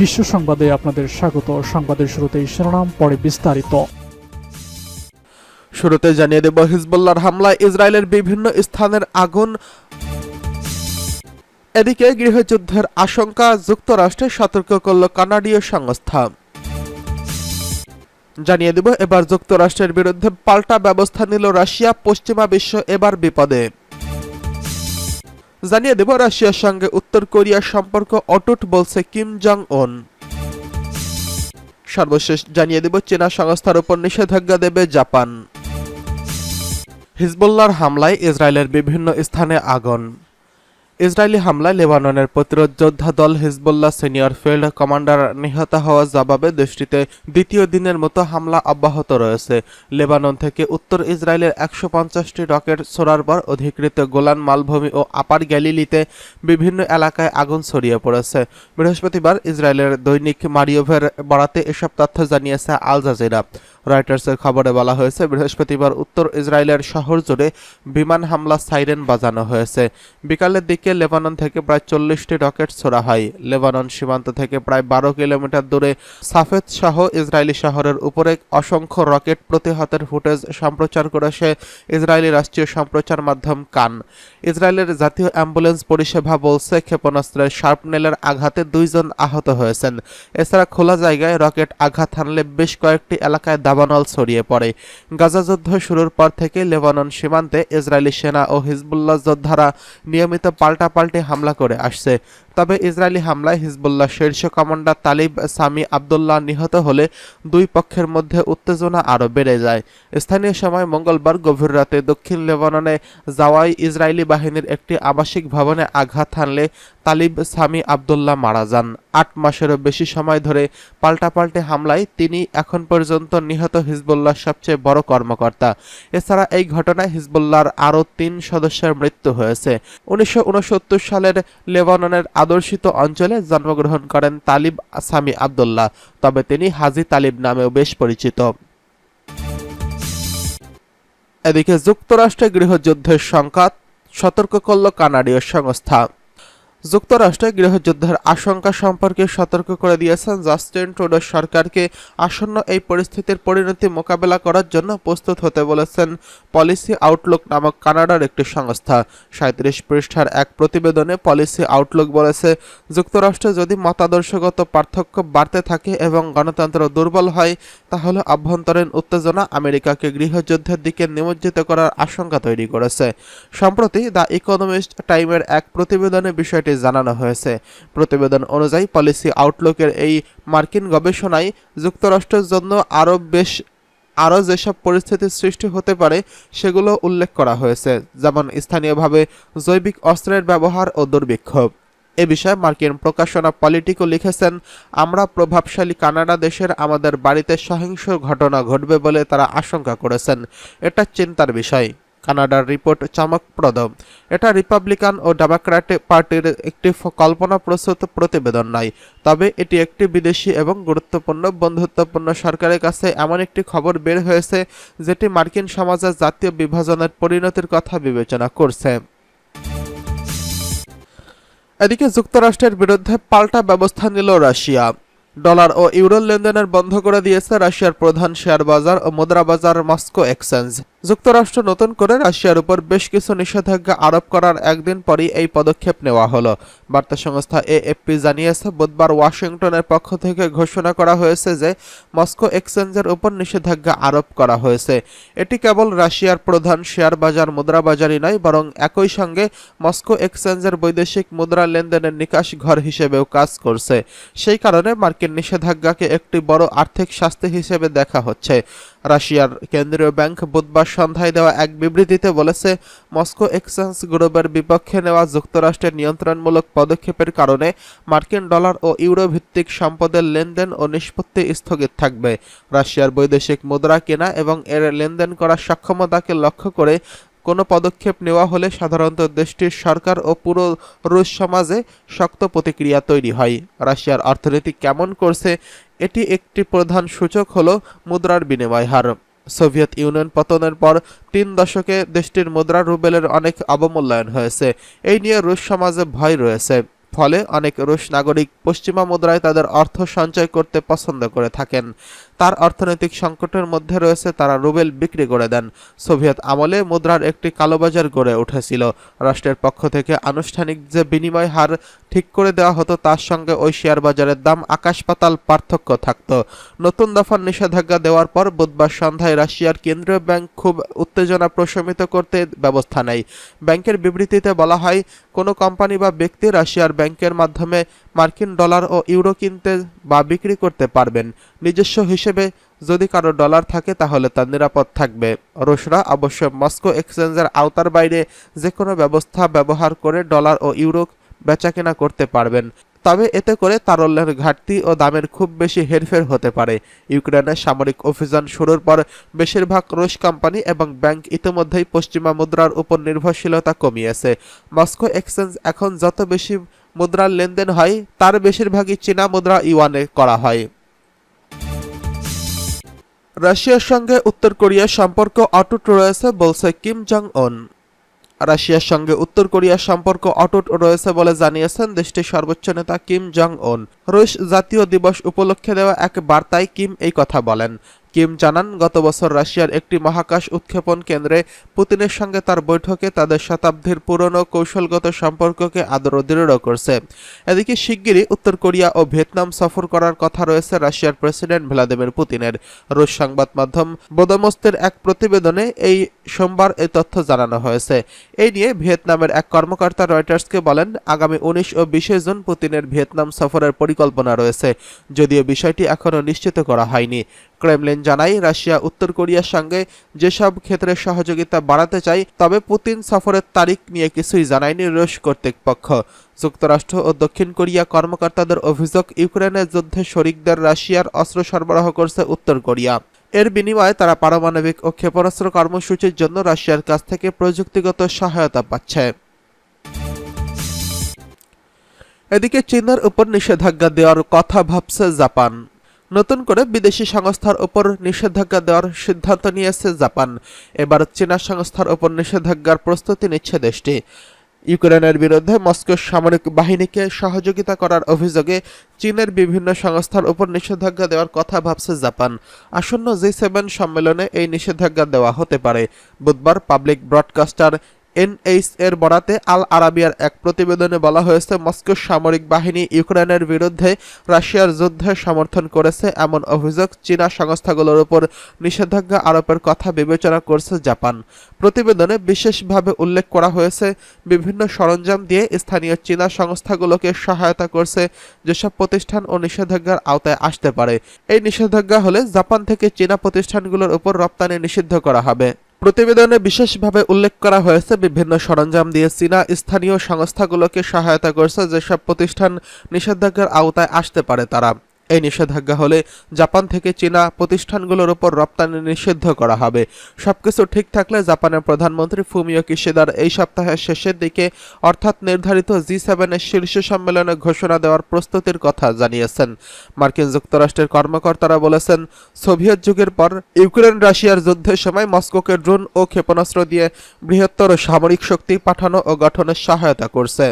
বিশ্ব সংবাদে আপনাদের স্বাগত। সংবাদের শুরুতেই শিরোনাম, পরে বিস্তারিত। শুরুতে জানিয়ে দেব, হিজবুল্লাহর হামলায় ইসরায়েলের বিভিন্ন স্থানের আগুন। এদিকে গৃহযুদ্ধের আশঙ্কা যুক্তরাষ্ট্রে সতর্ক করল কানাডীয় সংস্থা। জানিয়ে দেব, এবার যুক্তরাষ্ট্রের বিরুদ্ধে পাল্টা ব্যবস্থা নিল রাশিয়া, পশ্চিমা বিশ্ব এবার বিপদে। জানিয়ে দেব, রাশিয়ার সঙ্গে উত্তর কোরিয়ার সম্পর্ক অটুট বলছে কিম জং ওন সর্বশেষ জানিয়ে দেব, চীনা সংস্থার উপর নিষেধাজ্ঞা দেবে জাপান। হিজবুল্লার হামলায় ইসরায়েলের বিভিন্ন স্থানে আগুন। ইসরায়েলি হামলায় লেবাননের প্রতিরোধ যোদ্ধা দল হিজবুল্লাহ সিনিয়র ফিল্ড কমান্ডার নিহত হওয়ার জবাবে দেশটিতে দ্বিতীয় দিনের মতো হামলা অব্যাহত রয়েছে। লেবানন থেকে উত্তর ইসরায়েলের একশো পঞ্চাশটি রকেট ছোড়ার পর অধিকৃত গোলান মালভূমি ও আপার গ্যালিলিতে বিভিন্ন এলাকায় আগুন ছড়িয়ে পড়েছে। বৃহস্পতিবার ইসরায়েলের দৈনিক মারিওভের বরাতে এসব তথ্য জানিয়েছে আল জাজিরা। রয়টার্সের খবরে বলা হয়েছে, বৃহস্পতিবার উত্তর ইসরায়েলের শহর জুড়ে বিমান হামলা সাইরেন বাজানো হয়েছে। বিকালের দিকে লেবানন থেকে প্রায় চল্লিশটি রকেট ছোড়া হয়। লেবানন সীমান্ত থেকে প্রায় বারো কিলোমিটার দূরে সাফেদ সহ ইসরায়েলি শহরের উপরে অসংখ্য রকেট প্রতিহতের ফুটেজ সম্প্রচার করেছে ইসরায়েলি রাষ্ট্রীয় সম্প্রচার মাধ্যম কান। ইসরায়েলের জাতীয় অ্যাম্বুলেন্স পরিষেবা বলছে ক্ষেপণাস্ত্রের শার্পনেলের আঘাতে দুইজন আহত হয়েছেন। এছাড়া খোলা জায়গায় রকেট আঘাত হানলে বেশ কয়েকটি এলাকায় দাবানল ছড়িয়ে পড়ে। গাজা যুদ্ধ শুরুর পর থেকে লেবানন সীমান্তে ইসরায়েলি সেনা ও হিজবুল্লাহ যোদ্ধারা নিয়মিত পাল্টাপাল্টি হামলা করে আসছে। তবে ইসরায়েলি হামলায় হিজবুল্লাহ শীর্ষ কমান্ডার তালিব সামি আবদুল্লাহ নিহত হলে দুই পক্ষের মধ্যে উত্তেজনা আরও বেড়ে যায়। স্থানীয় সময় মঙ্গলবার গভীর রাতে দক্ষিণ লেবাননে জাওয়াই ইসরায়েলি বাহিনীর একটি আবাসিক ভবনে আঘাত হানলে তালিব সামি আবদুল্লাহ মারা যান। আট মাসেরও বেশি সময় ধরে পাল্টাপাল্টি হামলায় তিনি এখন পর্যন্ত নিহত হিজবুল্লাহর সবচেয়ে বড় কর্মকর্তা। এছাড়া এই ঘটনায় হিজবুল্লাহর আরও তিন সদস্যের মৃত্যু হয়েছে। উনিশশো সালের লেবাননের আদর্শিত অঞ্চলে জন্মগ্রহণ করেন তালিব সামি আবদুল্লাহ, তবে তিনি হাজি তালিব নামেও বেশ পরিচিত। এদিকে যুক্তরাষ্ট্রে গৃহযুদ্ধের সংখ্যা সতর্ক করল কানাডীয় সংস্থা। যুক্তরাষ্ট্রে গৃহযুদ্ধের আশঙ্কা সম্পর্কে সতর্ক করে দিয়েছেন জাস্টিন ট্রুডো সরকারকে। আসন্ন এই পরিস্থিতির পরিণতি মোকাবেলা করার জন্য প্রস্তুত হতে বলেছেন পলিসি আউটলুক নামক কানাডার একটি সংস্থা। সাঁত্রিশ পৃষ্ঠার এক প্রতিবেদনে পলিসি আউটলুক বলেছে, যুক্তরাষ্ট্রে যদি মতাদর্শগত পার্থক্য বাড়তে থাকে এবং গণতন্ত্র দুর্বল হয় তাহলে অভ্যন্তরীণ উত্তেজনা আমেরিকাকে গৃহযুদ্ধের দিকে নিমজ্জিত করার আশঙ্কা তৈরি করেছে। সম্প্রতি দ্য ইকোনমিস্ট টাইমের এক প্রতিবেদনে বিষয়টি জানানো হয়েছে। প্রতিবেদন অনুযায়ী পলিসি আউটলুকের এই মার্কিন গবেষণায় যুক্তরাষ্ট্রের জন্য আরও বেশ, আরও যেসব পরিস্থিতির সৃষ্টি হতে পারে, সেগুলো উল্লেখ করা হয়েছে, যেমন স্থানীয়ভাবে জৈবিক অস্ত্রের ব্যবহার ও দুর্ভিক্ষ। এ বিষয়ে মার্কিন প্রকাশনা পলিটিকো লিখেছেন, আমরা প্রভাবশালী কানাডা দেশের আমাদের বাড়িতে সহিংস ঘটনা ঘটবে বলে তারা আশঙ্কা করেছেন। এটা চিন্তার বিষয়। কানাডার রিপোর্ট চমকপ্রদ। এটা রিপাবলিকান ও ডেমোক্র্যাট পার্টির একটি কল্পনাপ্রসূত প্রতিবেদন নয়, তবে এটি একটি বিদেশি এবং গুরুত্বপূর্ণ, বন্ধুত্বপূর্ণ সরকারের কাছে এমন একটি খবর বের হয়েছে, যেটি মার্কিন সমাজের জাতীয় বিভাজনের পরিণতির কথা বিবেচনা করছে। এদিকে যুক্তরাষ্ট্রের বিরুদ্ধে পাল্টা ব্যবস্থা নিল রাশিয়া। ডলার ও ইউরোর লেনদেনের বন্ধ করে দিয়েছে রাশিয়ার প্রধান শেয়ার বাজার ও মুদ্রা বাজার মস্কো এক্সচেঞ্জ। যুক্তরাষ্ট্র নতুন করে রাশিয়ার উপর বেশ কিছু নিষেধাজ্ঞা আরোপ করার একদিন পরই এই পদক্ষেপ নেওয়া হলো। বার্তা সংস্থা এএফপি জানিয়েছে, বুধবার ওয়াশিংটনের পক্ষ থেকে ঘোষণা করা হয়েছে যে মস্কো এক্সচেঞ্জের উপর নিষেধাজ্ঞা আরোপ করা হয়েছে। এটি কেবল রাশিয়ার প্রধান শেয়ার বাজার, মুদ্রা বাজারই নয়, বরং একই সঙ্গে মস্কো এক্সচেঞ্জের বৈদেশিক মুদ্রা লেনদেনের নিকাশ ঘর হিসেবেও কাজ করছে। সেই কারণে মার্কিন নিষেধাজ্ঞাকে একটি বড় আর্থিক শাস্তি হিসেবে দেখা হচ্ছে। রাশিয়ার কেন্দ্রীয় ব্যাংক বুধবার সন্ধ্যায় দেওয়া এক বিবৃতিতে বলেছে, মস্কো এক্সচেঞ্জ গ্রুপের বিপক্ষে নেওয়া যুক্তরাষ্ট্রের নিয়ন্ত্রণমূলক পদক্ষেপের কারণে মার্কিন ডলার ও ইউরো ভিত্তিক সম্পদের লেনদেন ও নিষ্পত্তি স্থগিত থাকবে। রাশিয়ার বৈদেশিক মুদ্রা কেনা এবং এর লেনদেন করার সক্ষমতাকে লক্ষ্য করে কোনো পদক্ষেপ নেওয়া হলে সাধারণত দেশটির সরকার ও পুরো রুশ সমাজে শক্ত প্রতিক্রিয়া তৈরি হয়। রাশিয়ার অর্থনীতি কেমন করছে, এটি একটি প্রধান সূচক হল মুদ্রার বিনিময় হার। সোভিয়েত ইউনিয়ন পতনের পর তিন দশকে দেশটির মুদ্রা রুবেলের অনেক অবমূল্যায়ন হয়েছে। এই নিয়ে রুশ সমাজে ভয় রয়েছে। ফলে অনেক রুশ নাগরিক পশ্চিমা মুদ্রায় তাদের অর্থ সঞ্চয় করতে পছন্দ করে থাকেন। তার অর্থনৈতিক সংকটের মধ্যে রয়েছে তারা রুবেল বিক্রি করে দেন। সোভিয়েত আমলে মুদ্রার একটি কালোবাজার গড়ে উঠেছিল। রাষ্ট্রের পক্ষ থেকে আনুষ্ঠানিক যে বিনিময় হার ঠিক করে দেওয়া হতো, তার সঙ্গে ওই শেয়ার বাজারের দাম আকাশ পাতাল পার্থক্য থাকত। নতুন দফার নিষেধাজ্ঞা দেওয়ার পর বুধবার সন্ধ্যায় রাশিয়ার কেন্দ্রীয় ব্যাংক খুব উত্তেজনা প্রশমিত করতে ব্যবস্থা নেয়। ব্যাংকের বিবৃতিতে বলা হয়, কোনো কোম্পানি বা ব্যক্তি রাশিয়ার ব্যাংকের মাধ্যমে মার্কিন ডলার ও ইউরো কিনতে বা বিক্রি করতে পারবেন। নিজস্ব হিসেবে যদি কারও ডলার থাকে, তাহলে তা নিরাপদ থাকবে। রুশরা অবশ্য মস্কো এক্সচেঞ্জের আওতার বাইরে যে কোনো ব্যবস্থা ব্যবহার করে ডলার ও ইউরো বেচাকেনা করতে পারবেন। তবে এতে করে তারল্যের ঘাটতি ও দামের খুব বেশি হেরফের হতে পারে। ইউক্রেনের সামরিক অভিযান শুরুর পর বেশিরভাগ রুশ কোম্পানি এবং ব্যাংক ইতিমধ্যেই পশ্চিমা মুদ্রার উপর নির্ভরশীলতা কমিয়েছে। মস্কো এক্সচেঞ্জ এখন যত বেশি মুদ্রার লেনদেন হয়, তার বেশিরভাগই চীনা মুদ্রা ইউয়ানে করা হয়। রাশিয়ার সঙ্গে উত্তর কোরিয়ার সম্পর্ক অটুট রয়েছে বলছে কিম জং ওন রাশিয়ার সঙ্গে উত্তর কোরিয়ার সম্পর্ক অটুট রয়েছে বলে জানিয়েছেন দেশটির সর্বোচ্চ নেতা কিম জং উন রুশ জাতীয় দিবস উপলক্ষে দেওয়া এক বার্তায় কিম এই কথা বলেন। কিম জানান, গত বছর রাশিয়ার একটি মহাকাশ উৎক্ষেপণ কেন্দ্রে পুতিনের সঙ্গে তার বৈঠকে তাদের শতাব্দীর পুরনো কৌশলগত সম্পর্ককে আদরও দৃঢ় করছে। এদিকে শিগগিরই উত্তর কোরিয়া ও ভিয়েতনাম সফর করার কথা রয়েছে রাশিয়ার প্রেসিডেন্ট ভ্লাদিমির পুতিনের। রুশ সংবাদ মাধ্যম বোদমস্তের এক প্রতিবেদনে এই সোমবার এই তথ্য জানানো হয়েছে। এই নিয়ে ভিয়েতনামের এক কর্মকর্তা রয়টার্সকে বলেন, আগামী উনিশ ও বিশে জুন পুতিনের ভিয়েতনাম সফরের পরিকল্পনা রয়েছে। যদিও বিষয়টি এখনও নিশ্চিত করা হয়নি। ক্রেমলিন জানায়, রাশিয়া, উত্তর কোরিয়ার সঙ্গে যেসব ক্ষেত্রে সহযোগিতা বাড়াতে চায়, তবে পুতিন সফরের তারিখ নিয়ে কিছুই জানায়নি রুশ কর্তৃপক্ষ। যুক্তরাষ্ট্র ও দক্ষিণ কোরিয়া কর্মকর্তাদের অভিযোগ, ইউক্রেনের যুদ্ধে শরিকদের রাশিয়ার অস্ত্র সরবরাহ করছে উত্তর কোরিয়া। এর বিনিময়ে তারা পারমাণবিক ও ক্ষেপণাস্ত্র কর্মসূচির জন্য রাশিয়ার কাছ থেকে প্রযুক্তিগত সহায়তা পাচ্ছে। এদিকে চীনের উপর নিষেধাজ্ঞা দেওয়ার কথা ভাবছে জাপান। নতুন করে বিদেশি সংস্থার উপর নিষেধাজ্ঞা দেওয়ার সিদ্ধান্ত নিয়েছে জাপান। এবার চীনা সংস্থার উপর নিষেধাজ্ঞার প্রস্তুতি নিচ্ছে দেশটি। ইউক্রেনের বিরুদ্ধে মস্কোর সামরিক বাহিনীকে সহযোগিতা করার অভিযোগে চীনের বিভিন্ন সংস্থার উপর নিষেধাজ্ঞা দেওয়ার কথা ভাবছে জাপান। আসন্ন জি সেভেন সম্মেলনে এই নিষেধাজ্ঞা দেওয়া হতে পারে। বুধবার পাবলিক ব্রডকাস্টার এনএইচ এর বরাতে আল আরাবিয়ার এক প্রতিবেদনে বলা হয়েছে মস্কো সামরিক বাহিনী ইউক্রেনের বিরুদ্ধে রাশিয়ার যুদ্ধে সমর্থন করেছে এমন অভিযোগ চীনা সংস্থাগুলোর উপর নিষেধাজ্ঞা আরোপের কথা বিবেচনা করছে জাপান। প্রতিবেদনে বিশেষভাবে উল্লেখ করা হয়েছে, বিভিন্ন সরঞ্জাম দিয়ে স্থানীয় চীনা সংস্থাগুলোকে সহায়তা করছে, যেসব প্রতিষ্ঠান ও নিষেধাজ্ঞার আওতায় আসতে পারে। এই নিষেধাজ্ঞা হলে জাপান থেকে চীনা প্রতিষ্ঠানগুলোর উপর রপ্তানি নিষিদ্ধ করা হবে। প্রতিবেদনে বিশেষভাবে উল্লেখ করা হয়েছে বিভিন্ন সরঞ্জাম দিয়ে চীনা স্থানীয় সংস্থাগুলোকে সহায়তা করছে যেসব প্রতিষ্ঠান নিষেধাজ্ঞার আওতায় আসতে পারে তারা। এই নিষেধাজ্ঞা হলে জাপান থেকে চীনা প্রতিষ্ঠানগুলোর উপর রপ্তানি নিষিদ্ধ করা হবে। সবকিছু ঠিক থাকলে জাপানের প্রধানমন্ত্রী ফুমিও কিশিদার এই সপ্তাহের শেষের দিকে অর্থাৎ নির্ধারিত জি সেভেনের শীর্ষ সম্মেলনে ঘোষণা দেওয়ার প্রস্তুতির কথা জানিয়েছেন। মার্কিন যুক্তরাষ্ট্রের কর্মকর্তারা বলেছেন, সোভিয়েত যুগের পর ইউক্রেন রাশিয়ার যুদ্ধের সময় মস্কোকে ড্রোন ও ক্ষেপণাস্ত্র দিয়ে বৃহত্তর সামরিক শক্তি পাঠানো ও গঠনের সহায়তা করছে।